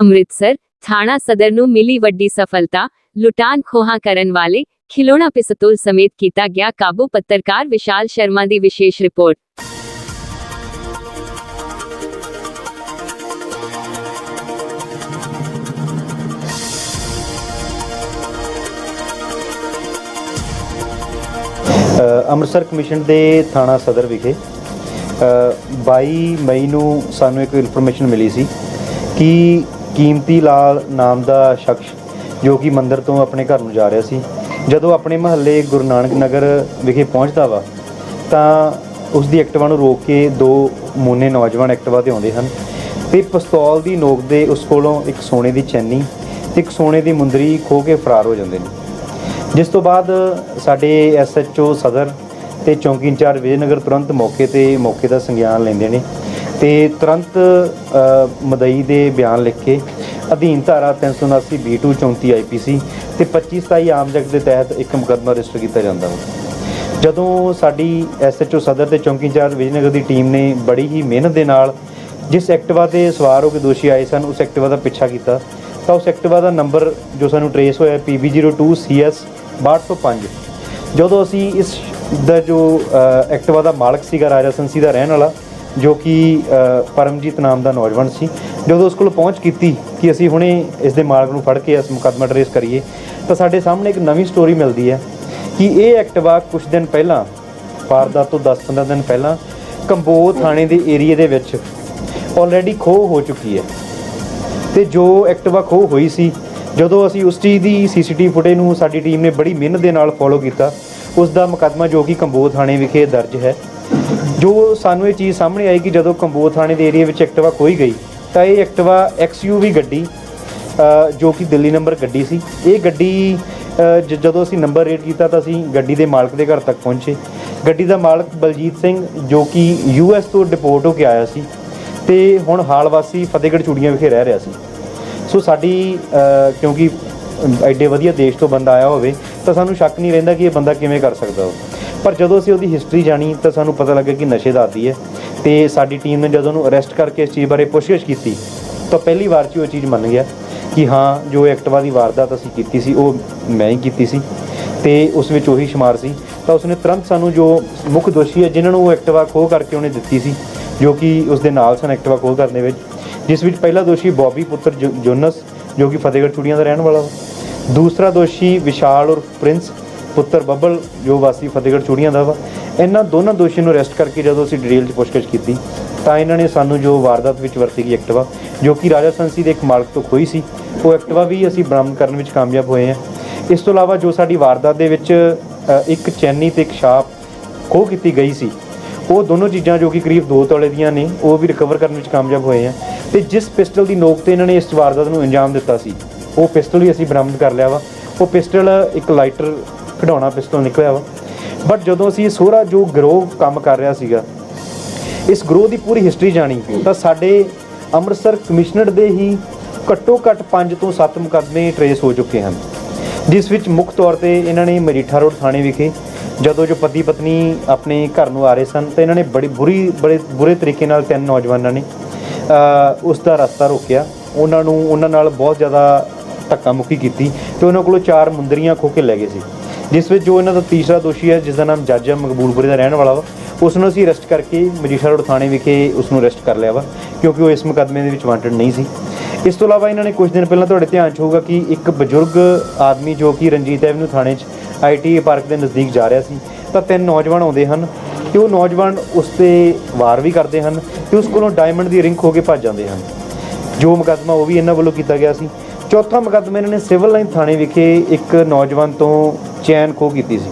ਅੰਮ੍ਰਿਤਸਰ ਥਾਣਾ ਸਦਰ ਨੂੰ ਮਿਲੀ ਵੱਡੀ ਸਫਲਤਾ ਲੁਟਾਨ ਖੋਹਾਂ ਕਰਨ ਵਾਲੇ ਖਿਲੌਣਾ ਪਿਸਤੌਲ ਸਮੇਤ ਕੀਤਾ ਗਿਆ ਕਾਬੂ ਪੱਤਰਕਾਰ ਵਿਸ਼ਾਲ ਸ਼ਰਮਾ ਦੀ ਵਿਸ਼ੇਸ਼ ਰਿਪੋਰਟ। ਅੰਮ੍ਰਿਤਸਰ ਕਮਿਸ਼ਨ ਦੇ ਥਾਣਾ ਸਦਰ ਵਿਖੇ ਅ, 22 ਮਈ ਨੂੰ ਸਾਨੂੰ ਇੱਕ ਇਨਫੋਰਮੇਸ਼ਨ ਮਿਲੀ ਸੀ ਕਿ ਕੀਮਤੀ ਲਾਲ ਨਾਮ ਦਾ ਸ਼ਖਸ ਜੋ ਕਿ ਮੰਦਿਰ ਤੋਂ ਆਪਣੇ ਘਰ ਨੂੰ ਜਾ ਰਿਹਾ ਸੀ। ਜਦੋਂ ਆਪਣੇ ਮਹੱਲੇ ਗੁਰੂ ਨਾਨਕ ਨਗਰ ਵਿਖੇ ਪਹੁੰਚਦਾ ਵਾ, ਤਾਂ ਉਸ ਦੀ ਐਕਟਿਵਾ ਨੂੰ ਰੋਕ ਕੇ ਦੋ ਮੋਨੇ ਨੌਜਵਾਨ ਐਕਟਿਵਾ ਤੇ ਆਉਂਦੇ ਹਨ ਤੇ ਪਿਸਤੌਲ ਦੀ ਨੋਕ ਦੇ ਉਸ ਕੋਲੋਂ ਇੱਕ ਸੋਨੇ ਦੀ ਚੈਨੀ ਤੇ ਇੱਕ ਸੋਨੇ ਦੀ ਮੁੰਦਰੀ ਖੋ ਕੇ ਫਰਾਰ ਹੋ ਜਾਂਦੇ ਨੇ। ਜਿਸ ਤੋਂ ਬਾਅਦ ਸਾਡੇ ਐਸਐਚਓ ਸਦਰ ਤੇ ਚੌਂਕੀ ਇੰਚਾਰਜ ਵਿਜੇਨਗਰ ਤੁਰੰਤ ਮੌਕੇ ਤੇ ਮੌਕੇ ਦਾ ਸੰਗਿਆਨ ਲੈਂਦੇ ਨੇ। ਤੇ ਤੁਰੰਤ ਮਦਈ ਦੇ ਬਿਆਨ ਲਿਖ ਕੇ ਅਧੀਨ ਧਾਰਾ 379 B2 34 ਆਈਪੀਸੀ ਤੇ 25 27 ਆਮ ਜਗ ਦੇ ਤਹਿਤ ਇੱਕ ਮੁਕੱਦਮਾ ਰਜਿਸਟਰ ਕੀਤਾ ਜਾਂਦਾ ਹੈ ਜਦੋਂ ਸਾਡੀ ਐਸਐਚਓ ਸਦਰ ਤੇ ਚੌਂਕੀ ਇੰਚਾਰਜ ਵਿਜੇਨਗਰ ਦੀ ਟੀਮ ਨੇ ਬੜੀ ਹੀ ਮਿਹਨਤ ਦੇ ਨਾਲ ਜਿਸ ਐਕਟਿਵਾ ਤੇ ਸਵਾਰ ਹੋ ਕੇ ਦੋਸ਼ੀ ਆਏ ਸਨ ਉਸ ਐਕਟਿਵਾ ਦਾ ਪਿੱਛਾ ਕੀਤਾ ਤਾਂ ਉਸ ਐਕਟਿਵਾ ਦਾ ਨੰਬਰ ਜੋ ਸਾਨੂੰ ਟਰੇਸ ਹੋਇਆ PB02CS 6205 ਜਦੋਂ ਅਸੀਂ ਇਸ ਦਾ ਜੋ ਅ, ਐਕਟਿਵਾ ਦਾ ਮਾਲਕ ਸੀਗਾ ਰਾਜਾ ਸੰਸੀ ਦਾ ਰਹਿਣ ਵਾਲਾ ਜੋ ਕਿ ਪਰਮਜੀਤ ਨਾਮ ਦਾ ਨੌਜਵਾਨ ਸੀ। ਜਦੋਂ ਉਸ ਕੋਲ ਪਹੁੰਚ ਕੀਤੀ ਕਿ ਅਸੀਂ ਹੁਣੇ ਇਸ ਦੇ ਮਾਲਕ ਨੂੰ ਫੜ ਕੇ ਇਸ ਮੁਕੱਦਮਾ ਟਰੇਸ ਕਰੀਏ, ਤਾਂ ਸਾਡੇ ਸਾਹਮਣੇ ਇੱਕ ਨਵੀਂ ਸਟੋਰੀ ਮਿਲਦੀ ਹੈ ਕਿ ਇਹ ਐਕਟਿਵਾ ਕੁਝ ਦਿਨ ਪਹਿਲਾਂ, ਵਾਰਦਾਤ ਤੋਂ 10-15 ਦਿਨ ਪਹਿਲਾਂ ਕੰਬੋ ਥਾਣੇ ਦੇ ਏਰੀਏ ਦੇ ਵਿੱਚ ਆਲਰੇਡੀ ਖੋਹ ਹੋ ਚੁੱਕੀ ਹੈ। ਤੇ ਜੋ ਐਕਟਿਵਾ ਖੋਹ ਹੋਈ ਸੀ, ਜਦੋਂ ਅਸੀਂ ਉਸ ਚੀਜ਼ ਦੀ ਸੀਸੀਟੀਵੀ ਫੁਟੇਜ ਨੂੰ ਸਾਡੀ ਟੀਮ ਨੇ ਬੜੀ ਮਿਹਨਤ ਦੇ ਨਾਲ ਫੋਲੋ ਕੀਤਾ ਉਸ ਦਾ ਮੁਕੱਦਮਾ ਜੋ ਕਿ ਕੰਬੋ ਥਾਣੇ ਵਿਖੇ ਦਰਜ ਹੈ। ਜੋ ਸਾਨੂੰ ਇਹ ਚੀਜ਼ ਸਾਹਮਣੇ ਆਈ ਕਿ ਜਦੋਂ ਕੰਬੋ ਥਾਣੇ ਦੇ ਏਰੀਆ ਵਿੱਚ ਐਕਟਿਵਾ ਖੋਈ ਗਈ, ਤਾਂ ਇਹ ਐਕਟਿਵਾ XUV ਗੱਡੀ ਜੋ ਕਿ ਦਿੱਲੀ ਨੰਬਰ ਗੱਡੀ ਸੀ। ਇਹ ਗੱਡੀ ਜ- ਜਦੋਂ ਅਸੀਂ ਨੰਬਰ ਰੇਟ ਕੀਤਾ ਤਾਂ ਅਸੀਂ ਗੱਡੀ ਦੇ ਮਾਲਕ ਦੇ ਘਰ ਤੱਕ ਪਹੁੰਚੇ। ਗੱਡੀ ਦਾ ਮਾਲਕ ਬਲਜੀਤ ਸਿੰਘ, ਜੋ ਕਿ ਯੂਐਸ ਤੋਂ ਡਿਪੋਰਟ ਹੋ ਕੇ ਆਇਆ ਸੀ ਤੇ ਹੁਣ ਹਾਲ ਵਾਸੀ ਫਤਿਹਗੜ੍ਹ ਚੂੜੀਆਂ ਵਿਖੇ ਰਹਿ ਰਿਹਾ ਸੀ। ਸੋ ਸਾਡੀ ਕਿਉਂਕਿ ਐਡੇ ਵਧੀਆ ਦੇਸ਼ ਤੋਂ ਬੰਦਾ ਆਇਆ ਹੋਵੇ ਤਾਂ ਸਾਨੂੰ ਸ਼ੱਕ ਨਹੀਂ ਰਹਿੰਦਾ ਕਿ ਇਹ ਬੰਦਾ ਕਿਵੇਂ ਕਰ ਸਕਦਾ ਉਹ। ਪਰ ਜਦੋਂ ਅਸੀਂ ਉਹਦੀ ਹਿਸਟਰੀ ਜਾਣੀ, ਤਾਂ ਸਾਨੂੰ ਪਤਾ ਲੱਗਾ ਕਿ ਨਸ਼ੇ ਦਾ ਆਦੀ ਹੈ। ਤੇ ਸਾਡੀ ਟੀਮ ਨੇ ਜਦੋਂ ਉਹਨੂੰ ਅਰੈਸਟ ਕਰਕੇ ਇਸ ਚੀਜ਼ ਬਾਰੇ ਪੁੱਛਗਿੱਛ ਕੀਤੀ, ਤਾਂ ਪਹਿਲੀ ਵਾਰ 'ਚ ਹੀ ਉਹ ਚੀਜ਼ ਮੰਨ ਗਿਆ ਕਿ ਹਾਂ, ਜੋ ਐਕਟਵਾ ਦੀ ਵਾਰਦਾਤ ਅਸੀਂ ਕੀਤੀ ਸੀ, ਉਹ ਮੈਂ ਹੀ ਕੀਤੀ ਸੀ। ਤੇ ਉਸ ਵਿੱਚ ਉਹੀ ਸ਼ੁਮਾਰ ਸੀ। ਤਾਂ ਉਸਨੇ ਤੁਰੰਤ ਸਾਨੂੰ ਜੋ ਮੁੱਖ ਦੋਸ਼ੀ ਹੈ, ਜਿਨ੍ਹਾਂ ਨੂੰ ਉਹ ਐਕਟਵਾ ਖੋਹ ਕਰਕੇ ਉਹਨੇ ਦਿੱਤੀ ਸੀ, ਜੋ ਕਿ ਉਸਦੇ ਨਾਲ ਸਨ ਐਕਟਵਾ ਖੋਹ ਕਰਨ ਦੇ ਵਿੱਚ, ਜਿਸ ਵਿੱਚ ਪਹਿਲਾ ਦੋਸ਼ੀ ਬੌਬੀ ਪੁੱਤਰ ਜੋ- ਜੋਨਸ, ਜੋ ਕਿ ਫਤਿਹਗੜ੍ਹ ਚੂੜੀਆਂ ਦਾ ਰਹਿਣ ਵਾਲਾ ਵਾ ਦੂਸਰਾ ਦੋਸ਼ੀ ਵਿਸ਼ਾਲ ਔਰ ਪ੍ਰਿੰਸ, ਪੁੱਤਰ ਬੱਬਲ, ਜੋ ਵਾਸੀ ਫਤਿਹਗੜ੍ਹ ਚੂੜੀਆਂ ਦਾ ਵਾ। ਇਹਨਾਂ ਦੋਨਾਂ ਦੋਸ਼ੀਆਂ ਨੂੰ ਅਰੈਸਟ ਕਰਕੇ ਜਦੋਂ ਅਸੀਂ ਡਿਟੇਲ 'ਚ ਪੁੱਛਗਿੱਛ ਕੀਤੀ, ਤਾਂ ਇਹਨਾਂ ਨੇ ਸਾਨੂੰ ਜੋ ਵਾਰਦਾਤ ਵਿੱਚ ਵਰਤੀ ਗਈ ਐਕਟਿਵਾ, ਜੋ ਕਿ ਰਾਜਾ ਸੰਸੀ ਦੇ ਇੱਕ ਮਾਲਕ ਤੋਂ ਖੋਈ ਸੀ, ਉਹ ਐਕਟਿਵਾ ਵੀ ਅਸੀਂ ਬਰਾਮਦ ਕਰਨ ਵਿੱਚ ਕਾਮਯਾਬ ਹੋਏ ਹਾਂ। ਇਸ ਤੋਂ ਇਲਾਵਾ ਜੋ ਸਾਡੀ ਵਾਰਦਾਤ ਦੇ ਵਿੱਚ ਇੱਕ ਚੈਨੀ ਤੇ ਇੱਕ ਛਾਪ ਖੋਹ ਕੀਤੀ ਗਈ ਸੀ, ਉਹ ਦੋਨੋਂ ਚੀਜ਼ਾਂ ਜੋ ਕਿ ਕਰੀਬ 2 ਤੋਲੇ ਦੀਆਂ ਨੇ, ਉਹ ਵੀ ਰਿਕਵਰ ਕਰਨ ਵਿੱਚ ਕਾਮਯਾਬ ਹੋਏ ਆ ਤੇ ਜਿਸ ਪਿਸਟਲ ਦੀ ਨੋਕ ਤੇ ਇਹਨਾਂ ਨੇ ਇਸ ਵਾਰਦਾਤ ਨੂੰ ਅੰਜਾਮ ਦਿੱਤਾ ਸੀ ਉਹ ਪਿਸਟਲ ਵੀ ਅਸੀਂ ਬਰਾਮਦ ਕਰ ਲਿਆ ਵਾ। ਉਹ ਪਿਸਟਲ ਇੱਕ ਲਾਈਟਰ ਖਿਡੌਣਾ ਪਿਸਟਲ ਨਿਕਲਿਆ ਵਾ। ਬਟ ਜਦੋਂ ਅਸੀਂ ਸੋਹਰਾ ਜੋ ਗਰੋਹ ਕੰਮ ਕਰ ਰਿਹਾ ਸੀਗਾ, ਇਸ ਗਰੋਹ ਦੀ ਪੂਰੀ ਹਿਸਟਰੀ ਜਾਣੀ, ਤਾਂ ਸਾਡੇ ਅੰਮ੍ਰਿਤਸਰ ਕਮਿਸ਼ਨਰ ਦੇ ਹੀ ਘੱਟੋ ਘੱਟ 5 ਤੋਂ 7 ਮੁਕੱਦਮੇ ਟਰੇਸ ਹੋ ਚੁੱਕੇ ਹਨ। ਜਿਸ ਵਿੱਚ ਮੁੱਖ ਤੌਰ ਤੇ ਇਹਨਾਂ ਨੇ ਮਰੀਠਾ ਰੋਡ ਥਾਣੇ ਵਿਖੇ, ਜਦੋਂ ਜੋ ਪਤੀ ਪਤਨੀ ਆਪਣੇ ਘਰ ਨੂੰ ਆ ਰਹੇ ਸਨ, ਤਾਂ ਇਹਨਾਂ ਨੇ ਬੜੀ ਬੁਰੀ, ਬੜੇ ਬੁਰੇ ਤਰੀਕੇ ਨਾਲ ਤਿੰਨ ਨੌਜਵਾਨਾਂ ਨੇ ਉਸ ਦਾ ਰਸਤਾ ਰੋਕਿਆ। ਉਹਨਾਂ ਨੂੰ, ਉਹਨਾਂ ਨਾਲ ਬਹੁਤ ਜ਼ਿਆਦਾ ਧੱਕਾ ਮੁੱਕੀ ਕੀਤੀ ਤੇ ਉਹਨਾਂ ਕੋਲੋਂ ਚਾਰ ਮੁੰਦਰੀਆਂ ਖੋ ਕੇ ਲੈ ਗਏ ਸੀ। ਜਿਸ ਵਿੱਚ ਜੋ ਇਹਨਾਂ ਦਾ ਤੀਸਰਾ ਦੋਸ਼ੀ ਹੈ ਜਿਸ ਦਾ ਨਾਮ ਜੱਜ ਮਕਬੂਲਪੁਰੇ ਦਾ ਰਹਿਣ ਵਾਲਾ ਵਾ ਉਸ ਨੂੰ ਅਸੀਂ ਅਰੈਸਟ ਕਰਕੇ ਮਜੀਠਾ ਰੋਡ ਥਾਣੇ ਵਿਖੇ ਉਸ ਨੂੰ ਅਰੈਸਟ ਕਰ ਲਿਆ ਵਾ, ਕਿਉਂਕਿ ਉਹ ਇਸ ਮੁਕੱਦਮੇ ਦੇ ਵਿੱਚ ਵਾਂਟਡ ਨਹੀਂ ਸੀ। ਇਸ ਤੋਂ ਇਲਾਵਾ ਇਹਨਾਂ ਨੇ ਕੁਝ ਦਿਨ ਪਹਿਲਾਂ ਤੁਹਾਡੇ ਧਿਆਨ 'ਚ ਹੋਊਗਾ ਕਿ ਇੱਕ ਬਜ਼ੁਰਗ ਆਦਮੀ ਜੋ ਕਿ ਰਣਜੀਤ ਐਵਨਿਊ ਥਾਣੇ 'ਚ ਆਈਟੀ ਪਾਰਕ ਦੇ ਨਜ਼ਦੀਕ ਜਾ ਰਿਹਾ ਸੀ, ਤਾਂ ਤਿੰਨ ਨੌਜਵਾਨ ਆਉਂਦੇ ਹਨ ਤੇ ਉਹ ਨੌਜਵਾਨ ਉਸ ਤੇ ਵਾਰ ਵੀ ਕਰਦੇ ਹਨ ਤੇ ਉਸ ਕੋਲੋਂ ਡਾਇਮੰਡ ਦੀ ਰਿੰਗ ਖੋ ਕੇ ਭੱਜ ਜਾਂਦੇ ਹਨ। ਜੋ ਮੁਕੱਦਮਾ ਉਹ ਵੀ ਇਹਨਾਂ ਵੱਲੋਂ ਕੀਤਾ ਗਿਆ ਸੀ ਚੌਥਾ ਮੁਕੱਦਮਾ ਇਹਨਾਂ ਨੇ ਸਿਵਲ ਲਾਈਨ ਥਾਣੇ ਵਿਖੇ ਇੱਕ ਨੌਜਵਾਨ ਤੋਂ ਚੈਨ ਖੋਹ ਕੀਤੀ ਸੀ।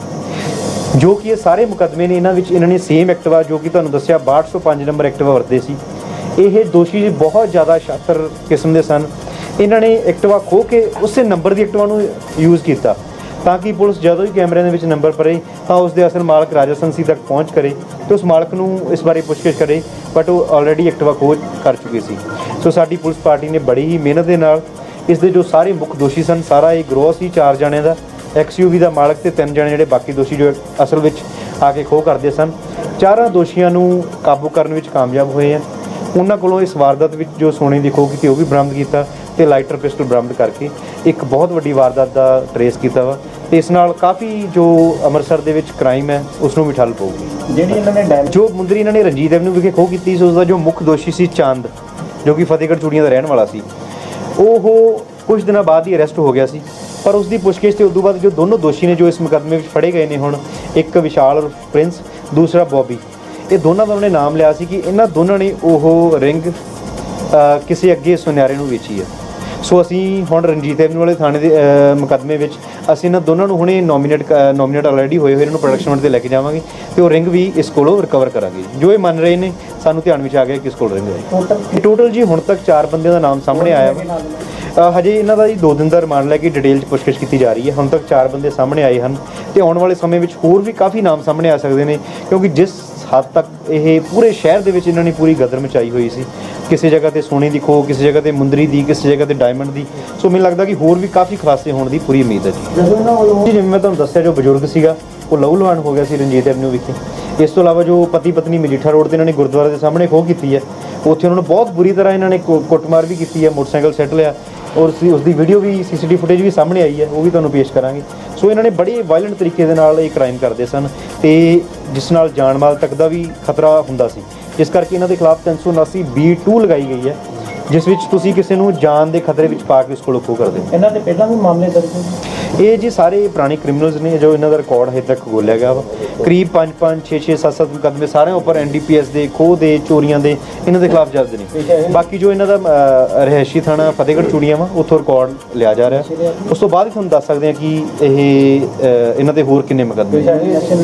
ਜੋ ਕਿ ਇਹ ਸਾਰੇ ਮੁਕੱਦਮੇ ਨੇ, ਇਹਨਾਂ ਵਿੱਚ ਇਹਨਾਂ ਨੇ ਸੇਮ ਐਕਟਿਵਾ ਜੋ ਕਿ ਤੁਹਾਨੂੰ ਦੱਸਿਆ 6205 ਨੰਬਰ ਐਕਟਿਵਾ ਵਰਤੇ ਸੀ। ਇਹ ਦੋਸ਼ੀ ਬਹੁਤ ਜ਼ਿਆਦਾ ਸ਼ਾਤਰ ਕਿਸਮ ਦੇ ਸਨ। ਇਹਨਾਂ ਨੇ ਐਕਟਵਾ ਖੋਹ ਕੇ ਉਸੇ ਨੰਬਰ ਦੀ ਐਕਟਵਾ ਨੂੰ ਯੂਜ਼ ਕੀਤਾ ਤਾਂ ਕਿ ਪੁਲਿਸ ਜਦੋਂ ਹੀ ਕੈਮਰਿਆਂ ਦੇ ਵਿੱਚ ਨੰਬਰ ਪਰੇ ਤਾਂ ਉਸ ਦੇ ਅਸਲ ਮਾਲਕ ਰਾਜਸਥਾਨ ਸੀ ਤੱਕ ਪਹੁੰਚ ਕਰੇ ਤੇ ਉਸ ਮਾਲਕ ਨੂੰ ਇਸ ਬਾਰੇ ਪੁੱਛਗਿੱਛ ਕਰੇ ਬਟ ਉਹ ਆਲਰੇਡੀ ਐਕਟਵਾ ਖੋਜ ਕਰ ਚੁੱਕੀ ਸੀ। ਸੋ ਸਾਡੀ ਪੁਲਿਸ ਪਾਰਟੀ ਨੇ ਬੜੀ ਹੀ ਮਿਹਨਤ ਦੇ ਨਾਲ ਇਸ ਦੇ ਜੋ ਸਾਰੇ ਮੁੱਖ ਦੋਸ਼ੀ ਸਨ ਸਾਰਾ ਇਹ ਗਰੋਹ ਸੀ ਚਾਰ ਜਣਿਆਂ ਦਾ ਐਕਸਯੂਵੀ ਦਾ ਮਾਲਕ ਤੇ ਤਿੰਨ ਜਣੇ ਜਿਹੜੇ ਬਾਕੀ ਦੋਸ਼ੀ ਜੋ ਅਸਲ ਵਿੱਚ ਆ ਕੇ ਖੋਹ ਕਰਦੇ ਸਨ। ਚਾਰਾਂ ਦੋਸ਼ੀਆਂ ਨੂੰ ਕਾਬੂ ਕਰਨ ਵਿੱਚ ਕਾਮਯਾਬ ਹੋਏ ਆ। ਉਹਨਾਂ ਕੋਲੋਂ ਇਸ ਵਾਰਦਾਤ ਵਿੱਚ ਜੋ ਸੋਨੇ ਦੀ ਖੋਹ ਕੀਤੀ ਉਹ ਵੀ ਬਰਾਮਦ ਕੀਤਾ ਤੇ ਲਾਈਟਰ ਪਿਸਟਲ ਬਰਾਮਦ ਕਰਕੇ ਇੱਕ ਬਹੁਤ ਵੱਡੀ ਵਾਰਦਾਤ ਦਾ ਟਰੇਸ ਕੀਤਾ ਵਾ। ਤੇ ਇਸ ਨਾਲ ਕਾਫੀ ਜੋ ਅੰਮ੍ਰਿਤਸਰ ਦੇ ਵਿੱਚ ਕ੍ਰਾਈਮ ਹੈ ਉਸ ਨੂੰ ਵੀ ਠੱਲ ਪਊਗੀ। ਜਿਹੜੀ ਇਹਨਾਂ ਨੇ ਡੈਮ ਜੋ ਮੁੰਦਰੀ ਇਹਨਾਂ ਨੇ ਰਣਜੀਤ ਐਵਨਿਊ ਵਿਖੇ ਖੋਹ ਕੀਤੀ ਸੀ ਉਸ ਦਾ ਜੋ ਮੁੱਖ ਦੋਸ਼ੀ ਸੀ ਚੰਦ ਜੋ ਕਿ ਫਤਿਹਗੜ੍ਹ ਚੂੜੀਆਂ ਦਾ ਰਹਿਣ ਵਾਲਾ ਸੀ। ਉਹ ਕੁਝ ਦਿਨਾਂ ਬਾਅਦ ਹੀ ਅਰੈਸਟ ਹੋ ਗਿਆ ਸੀ। ਪਰ ਉਸ ਦੀ ਪੁੱਛਗਿੱਛ ਤੇ ਉਦੋਂ ਬਾਅਦ ਜੋ ਦੋਨੋਂ ਦੋਸ਼ੀ ਨੇ ਜੋ ਇਸ ਮੁਕੱਦਮੇ ਵਿੱਚ ਫੜੇ ਗਏ ਨੇ ਹੁਣ, ਇੱਕ ਵਿਸ਼ਾਲ ਪ੍ਰਿੰਸ, ਦੂਸਰਾ ਬੌਬੀ। ਇਹ ਦੋਨਾਂ ਦਾ ਉਹਨੇ ਨਾਮ ਲਿਆ ਸੀ ਕਿ ਇਹਨਾਂ ਦੋਨਾਂ ਨੇ ਉਹ ਰਿੰਗ ਕਿਸੇ ਅੱਗੇ ਸੁਨਿਆਰੇ ਨੂੰ ਵੇਚੀ ਹੈ। ਸੋ ਅਸੀਂ ਹੁਣ ਰਣਜੀਤ ਐਵਨਿਊ ਵਾਲੇ ਥਾਣੇ ਦੇ ਮੁਕੱਦਮੇ ਵਿੱਚ ਅਸੀਂ ਇਹਨਾਂ ਦੋਨਾਂ ਨੂੰ ਹੁਣੇ ਨੋਮੀਨੇਟ ਨੋਮੀਨੇਟ ਆਲਰੇਡੀ ਹੋਏ ਹੋਏ ਇਹਨਾਂ ਨੂੰ ਪ੍ਰੋਡਕਸ਼ਨ ਵਾਲੇ ਤੇ ਲੈ ਕੇ ਜਾਵਾਂਗੇ ਤੇ ਉਹ ਰਿੰਗ ਵੀ ਇਸ ਕੋਲੋਂ ਰਿਕਵਰ ਕਰਾਂਗੇ। ਜੋ ਇਹ ਮੰਨ ਰਹੇ ਨੇ ਸਾਨੂੰ ਧਿਆਨ ਵਿੱਚ ਆ ਗਿਆ ਕਿ ਇਸ ਕੋਲ ਰਿੰਗ ਹੈ। ਟੋਟਲ ਜੀ ਹੁਣ ਤੱਕ ਚਾਰ ਬੰਦਿਆਂ ਦਾ ਨਾਮ ਸਾਹਮਣੇ ਆਇਆ ਵਾ। ਹਜੇ ਇਹਨਾਂ ਦਾ ਜੀ 2 ਦਿਨ ਦਾ ਰਿਮਾਂਡ ਲੈ ਕੇ ਡਿਟੇਲ ਚ ਪੁੱਛਗਿੱਛ ਕੀਤੀ ਜਾ ਰਹੀ ਹੈ। ਹੁਣ ਤੱਕ ਚਾਰ ਬੰਦੇ ਸਾਹਮਣੇ ਆਏ ਹਨ ਤੇ ਆਉਣ ਵਾਲੇ ਸਮੇਂ ਵਿੱਚ ਹੋਰ ਵੀ ਕਾਫੀ ਨਾਮ ਸਾਹਮਣੇ ਆ ਸਕਦੇ ਨੇ ਕਿਉਂਕਿ ਜਿਸ ਹੱਦ ਤੱਕ ਇਹ ਪੂਰੇ ਸ਼ਹਿਰ ਦੇ ਵਿੱਚ ਇਹਨਾਂ ਨੇ ਪੂਰੀ ਗਦਰ ਮਚਾਈ ਹੋਈ ਸੀ। ਕਿਸੇ ਜਗ੍ਹਾ ਤੇ ਸੋਨੇ ਦੀ ਖੋ ਕਿਸੇ ਜਗ੍ਹਾ ਤੇ ਮੁੰਦਰੀ ਦੀ, ਕਿਸੇ ਜਗ੍ਹਾ ਤੇ ਡਾਇਮੰਡ ਦੀ। ਸੋ ਮੈਨੂੰ ਲੱਗਦਾ ਕਿ ਹੋਰ ਵੀ ਕਾਫੀ ਖੁਲਾਸੇ ਹੋਣ ਦੀ ਪੂਰੀ ਉਮੀਦ ਹੈ ਜੀ। ਜੀ, ਜਿਵੇਂ ਮੈਂ ਤੁਹਾਨੂੰ ਦੱਸਿਆ, ਜੋ ਬਜ਼ੁਰਗ ਸੀਗਾ, ਉਹ ਲਹੂ ਲੁਹਾਨ ਹੋ ਗਿਆ ਸੀ ਰਣਜੀਤ ਐਵਨਿਊ ਵਿਖੇ। ਇਸ ਤੋਂ ਇਲਾਵਾ ਜੋ ਪਤੀ ਪਤਨੀ ਮਜੀਠਾ ਰੋਡ ਤੇ ਇਹਨਾਂ ਨੇ ਗੁਰਦੁਆਰੇ ਦੇ ਸਾਹਮਣੇ ਖੋਹ ਕੀਤੀ ਹੈ, ਉੱਥੇ ਉਹਨਾਂ ਨੂੰ ਬਹੁਤ ਬੁਰੀ ਤਰ੍ਹਾਂ ਇਹਨਾਂ ਨੇ ਕੁੱਟਮਾਰ ਵੀ ਕੀਤੀ ਹੈ, ਮੋਟਰਸਾਈਕਲ ਸੈੱਟ ਲਿਆ। ਔਰ ਉਸ ਦੀ ਉਸ ਦੀ ਵੀਡੀਓ ਵੀ ਸੀਸੀਟੀਵੀ ਫੁਟੇਜ ਵੀ ਸਾਹਮਣੇ ਆਈ ਹੈ, ਉਹ ਵੀ ਤੁਹਾਨੂੰ ਪੇਸ਼ ਕਰਾਂਗੇ। ਸੋ ਇਹਨਾਂ ਨੇ ਬੜੇ ਵਾਇਲੈਂਟ ਤਰੀਕੇ ਦੇ ਨਾਲ ਇਹ ਕ੍ਰਾਈਮ ਕਰਦੇ ਸਨ ਤੇ ਜਿਸ ਨਾਲ ਜਾਨ ਮਾਲ ਤੱਕ ਦਾ ਵੀ ਖਤਰਾ ਹੁੰਦਾ ਸੀ। ਇਸ ਕਰਕੇ ਇਹਨਾਂ ਦੇ ਖਿਲਾਫ 379 B2 ਲਗਾਈ ਗਈ ਹੈ, ਜਿਸ ਵਿੱਚ ਤੁਸੀਂ ਕਿਸੇ ਨੂੰ ਜਾਨ ਦੇ ਖਤਰੇ ਵਿੱਚ ਪਾ ਕੇ ਉਸ ਕੋਲੋਂ ਖੋ ਕਰਦੇ ਹੋ। ਇਹਨਾਂ ਦੇ ਪਹਿਲਾਂ ਵੀ ਮਾਮਲੇ ਦਰਜ ਹੋਏ ਇਹ ਜੀ ਸਾਰੇ ਪੁਰਾਣੇ ਕ੍ਰਿਮੀਨਲਸ ਨੇ ਜੋ ਇਹਨਾਂ ਦਾ ਰਿਕਾਰਡ ਹਜੇ ਤੱਕ ਗੋਲਿਆ ਗਿਆ ਵਾ। ਕਰੀਬ 5 5 6 6 7 7 ਮੁਕੱਦਮੇ ਸਾਰਿਆਂ ਉੱਪਰ ਐਨਡੀਪੀਐਸ ਦੇ ਖੋਹ ਦੇ ਚੋਰੀਆਂ ਦੇ ਇਹਨਾਂ ਦੇ ਖਿਲਾਫ ਦਰਜ ਨੇ। ਬਾਕੀ ਜੋ ਇਹਨਾਂ ਦਾ ਅ, ਰਿਹਾਇਸ਼ੀ ਥਾਣਾ ਫਤਿਹਗੜ੍ਹ ਚੂੜੀਆਂ ਵਾ ਉੱਥੋਂ ਰਿਕਾਰਡ ਲਿਆ ਜਾ ਰਿਹਾ। ਉਸ ਤੋਂ ਬਾਅਦ ਤੁਹਾਨੂੰ ਦੱਸ ਸਕਦੇ ਹਾਂ ਕਿ ਇਹ ਇਹਨਾਂ ਦੇ ਹੋਰ ਕਿੰਨੇ ਮੁਕੱਦਮੇ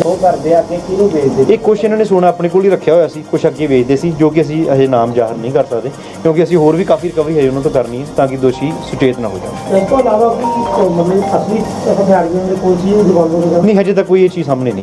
ਉਹ ਕਰਦੇ ਆ ਕਿ ਕਿਹਨੂੰ ਵੇਚਦੇ ਇਹ ਕੁਛ ਇਹਨਾਂ ਨੇ ਸੋਨਾ ਆਪਣੇ ਕੋਲ ਹੀ ਰੱਖਿਆ ਹੋਇਆ ਸੀ ਕੁਛ ਅੱਗੇ ਵੇਚਦੇ ਸੀ ਜੋ ਕਿ ਅਸੀਂ ਹਜੇ ਨਾਮ ਜ਼ਾਹਰ ਨਹੀਂ ਕਰ ਸਕਦੇ ਕਿਉਂਕਿ ਅਸੀਂ ਹੋਰ ਵੀ ਕਾਫੀ ਰਿਕਵਰੀ ਹੈ ਉਹਨਾਂ ਤੋਂ ਕਰਨੀ ਹੈ ਤਾਂ ਕਿ ਦੋਸ਼ੀ ਸੁਚੇਤ ਨਾ ਹੋ ਜਾਣ। ਇਸ ਤੋਂ ਇਲਾਵਾ ਵੀ ਮਤਲਬ ਅਸਲੀ ਹਥਿਆਰੀਆਂ ਦੇ ਕੋਲ ਸੀ ਉਹ ਦਿਵਾਉਂਦੇ ਨਹੀਂ, ਹਜੇ ਤੱਕ ਕੋਈ ਇਹ ਚੀਜ਼ ਸਾਹਮਣੇ ਨਹੀਂ